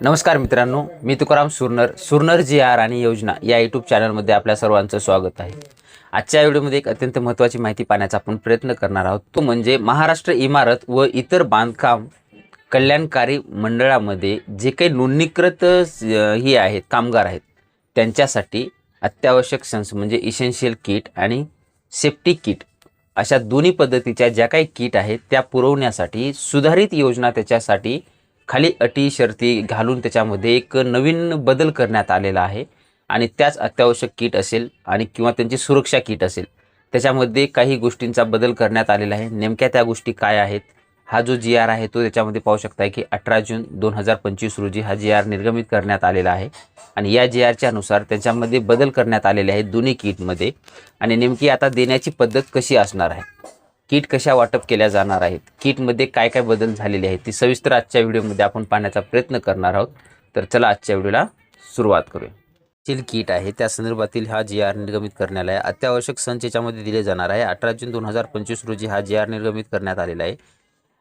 नमस्कार मित्रांनो मी तुकाराम सुरनर सुरनर जी आर आणि योजना या यूट्यूब चॅनलमध्ये आपल्या सर्वांचं स्वागत आहे. आजच्या व्हिडिओमध्ये एक अत्यंत महत्त्वाची माहिती पाहण्याचा आपण प्रयत्न करणार आहोत. तो म्हणजे महाराष्ट्र इमारत व इतर बांधकाम कल्याणकारी मंडळामध्ये जे काही नोंदणीकृत ही आहेत कामगार आहेत त्यांच्यासाठी अत्यावश्यक संस म्हणजे इसेन्शियल किट आणि सेफ्टी किट अशा दोन्ही पद्धतीच्या ज्या काही किट आहेत त्या पुरवण्यासाठी सुधारित योजना त्याच्यासाठी खाली अटी शर्ती घालून त्याच्यामध्ये एक नवीन बदल करण्यात आलेला आहे. आणि त्याच अत्यावश्यक किट असेल आणि किंवा त्यांची सुरक्षा किट असेल त्याच्यामध्ये काही गोष्टींचा बदल करण्यात आलेला आहे. नेमक्या त्या गोष्टी काय आहेत? हा जो जी आर आहे तो त्याच्यामध्ये पाहू शकता की अठरा जून दोन हजार पंचवीस रोजी हा जी आर निर्गमित करण्यात आलेला आहे. आणि या जी आरच्या अनुसार त्याच्यामध्ये बदल करण्यात आलेले आहेत दोन्ही किटमध्ये. आणि नेमकी आता देण्याची पद्धत कशी असणार आहे? किट कशा वाटप केल्या जाणार आहेत? किटमध्ये काय काय बदल झालेले आहेत? ती सविस्तर आजच्या व्हिडिओमध्ये आपण पाहण्याचा प्रयत्न करणार आहोत. तर चला आजच्या व्हिडिओला सुरुवात करूया. स्टील किट आहे त्या संदर्भातील हा जी आर निर्गमित करण्यात आहे. अत्यावश्यक संच याच्यामध्ये दिले जाणार आहे. अठरा जून दोन हजार पंचवीस रोजी हा जी आर निर्गमित करण्यात आलेला आहे.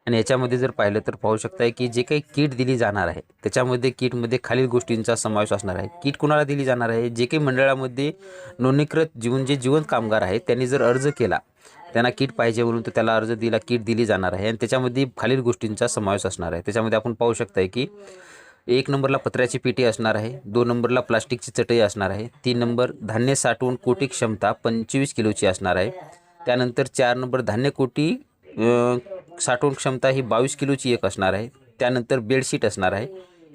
आणि याच्यामध्ये जर पाहिलं तर पाहू शकताय की जे काही किट दिली जाणार आहे त्याच्यामध्ये किटमध्ये खालील गोष्टींचा समावेश असणार आहे. किट कुणाला दिली जाणार आहे? जे काही मंडळामध्ये नोंदणीकृत जीवन जे जिवंत कामगार आहेत त्यांनी जर अर्ज केला त्यांना किट पाहिजे म्हणून तर त्याला अर्ज दिला किट दिली जाणार आहे आणि त्याच्यामध्ये खालील गोष्टींचा समावेश असणार आहे. त्याच्यामध्ये आपण पाहू शकताय की एक नंबरला पत्र्याची पेटी असणार आहे दोन नंबरला प्लास्टिकची चटई असणार आहे तीन नंबर धान्य साठवून कोटी क्षमता पंचवीस किलोची असणार आहे त्यानंतर चार नंबर धान्य कोटी साठवण क्षमता ही बावीस किलोची एक असणार आहे. त्यानंतर बेडशीट असणार आहे.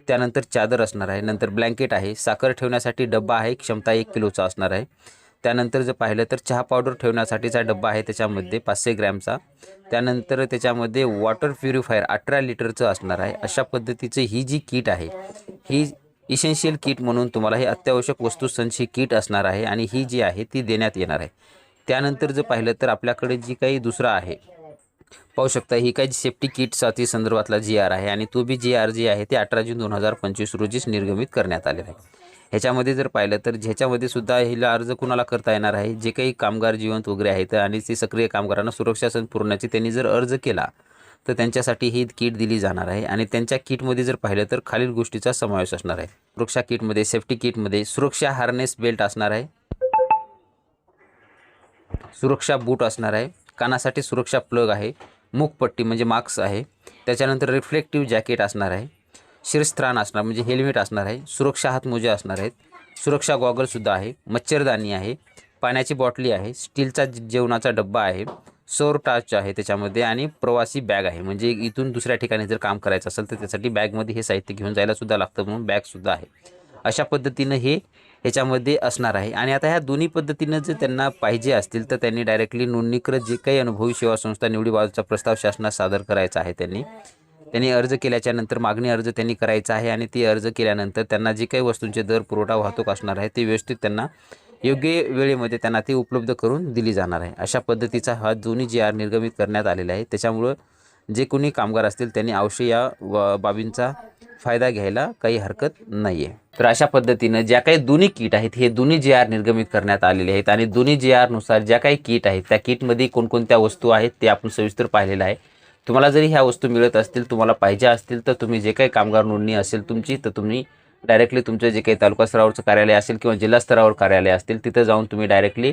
त्यानंतर चादर असणार आहे. नंतर ब्लँकेट आहे. साखर ठेवण्यासाठी डब्बा आहे. क्षमता एक किलोचा असणार आहे. त्यानंतर जर पाहिलं तर चहा पावडर ठेवण्यासाठीचा डब्बा आहे त्याच्यामध्ये पाचशे ग्रॅमचा. त्यानंतर त्याच्यामध्ये वॉटर प्युरिफायर अठरा लिटरचं असणार आहे. अशा पद्धतीचं ही जी किट आहे ही इसेन्शियल किट म्हणून तुम्हाला हे अत्यावश्यक वस्तूसंच ही किट असणार आहे आणि ही जी आहे ती देण्यात येणार आहे. त्यानंतर जर पाहिलं तर आपल्याकडे जी काही दुसरा आहे पाहू शकता ही काही सेफ्टी किटसाठी संदर्भातला जी आर आहे आणि तो बी जी आर जी आहे ते अठरा जून दोन हजार पंचवीस रोजीच निर्गमित करण्यात आलेला आहे. ह्याच्यामध्ये जर पाहिलं तर ह्याच्यामध्ये सुद्धा हिला अर्ज कुणाला करता येणार आहे? जे काही कामगार जिवंत वगैरे आहेत आणि ते सक्रिय कामगारांना सुरक्षा सण पुरवण्याची त्यांनी जर अर्ज केला तर त्यांच्यासाठी ही किट दिली जाणार आहे. आणि त्यांच्या किटमध्ये जर पाहिलं तर खालील गोष्टीचा समावेश असणार आहे. सुरक्षा किटमध्ये सेफ्टी किटमध्ये सुरक्षा हार्नेस बेल्ट असणार आहे. सुरक्षा बूट असणार आहे. कानासाठी सुरक्षा प्लग आहे मुखपट्टी म्हणजे मास्क आहे त्याच्यानंतर रिफ्लेक्टिव्ह जॅकेट असणार आहे शिरस्त्राण असणार म्हणजे हेल्मेट असणार आहे सुरक्षा हातमोजे असणार आहेत सुरक्षा गॉगलसुद्धा आहे मच्छरदाणी आहे पाण्याची बॉटली आहे स्टीलचा जेवणाचा डब्बा आहे सौर टाच आहे त्याच्यामध्ये आणि प्रवासी बॅग आहे म्हणजे इथून दुसऱ्या ठिकाणी जर काम करायचं असेल तर त्यासाठी बॅगमध्ये हे साहित्य घेऊन जायला सुद्धा लागतं म्हणून बॅगसुद्धा आहे. अशा पद्धतीनं हे ह्याच्यामध्ये असणार आहे. आणि आता ह्या दोन्ही पद्धतीनं जर त्यांना पाहिजे असतील तर त्यांनी डायरेक्टली नोंदणीकृत जे काही अनुभवी सेवा संस्था निवडीबाबतचा प्रस्ताव शासनास सादर करायचा आहे त्यांनी. त्यांनी अर्ज केल्याच्यानंतर मागणी अर्ज त्यांनी करायचा आहे आणि ती अर्ज केल्यानंतर त्यांना जे काही वस्तूंचे दर पुरवठा वाहतूक असणार आहे ते व्यवस्थित त्यांना योग्य वेळेमध्ये त्यांना ती उपलब्ध करून दिली जाणार आहे. अशा पद्धतीचा हा दोन्ही जी आर निर्गमित करण्यात आलेला आहे. त्याच्यामुळं जे कोणी कामगार असतील त्यांनी अवश्य या व- बाबींचा फायदा घ्यायला काही हरकत नाही आहे तर अशा पद्धतीनं ज्या काही दोन्ही किट आहेत हे दोन्ही जे आर निर्गमित करण्यात आलेले आहेत आणि दोन्ही जे आरनुसार ज्या काही किट आहेत त्या किटमध्ये कोणकोणत्या वस्तू आहेत ते आपण सविस्तर पाहिलेलं आहे. तुम्हाला जरी ह्या वस्तू मिळत असतील तुम्हाला पाहिजे असतील तर तुम्ही जे काही कामगार नोंदणी असेल तुमची तर तुम्ही डायरेक्टली तुमचं जे काही तालुका स्तरावरचं कार्यालय असेल किंवा जिल्हा स्तरावर कार्यालय असतील तिथं जाऊन तुम्ही डायरेक्टली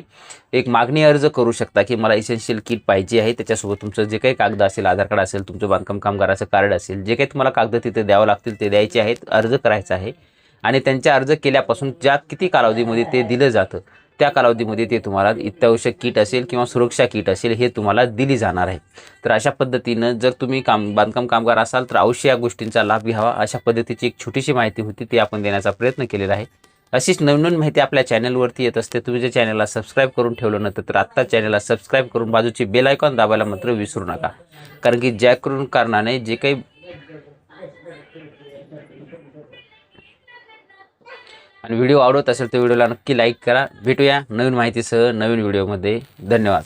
एक मागणी अर्ज करू शकता की मला इसेन्शियल किट पाहिजे आहे. त्याच्यासोबत तुमचं जे काही कागद असेल आधार कार्ड असेल तुमचं बांधकाम कामगाराचं कार्ड असेल जे काही तुम्हाला कागद तिथे द्यावं लागतील ते द्यायचे आहेत. अर्ज करायचा आहे. आणि त्यांच्या अर्ज केल्यापासून ज्या किती कालावधीमध्ये ते दिलं जातं त्या कालावधीमध्ये ते तुम्हाला अत्यावश्यक किट असेल किंवा सुरक्षा किट असेल हे तुम्हाला दिली जाणार आहे. तर अशा पद्धतीनं जर तुम्ही काम बांधकाम कामगार असाल तर अवश्य या गोष्टींचा लाभ घ्यावा. अशा पद्धतीची एक छोटीशी माहिती होती ती आपण देण्याचा प्रयत्न केलेला आहे. अशीच नवनवीन माहिती आपल्या चॅनलवरती येत असते. तुम्ही जर चॅनलला सबस्क्राईब करून ठेवलं नव्हतं तर आत्ता चॅनलला सबस्क्राईब करून बाजूची बेल आयकॉन दाबायला मात्र विसरू नका. कारण की ज्या करून कारणाने जे काही आणि व्हिडिओ आवडत असेल तर व्हिडिओला नक्की लाईक करा. भेटूया नवीन माहितीसह नवीन व्हिडिओमध्ये. धन्यवाद.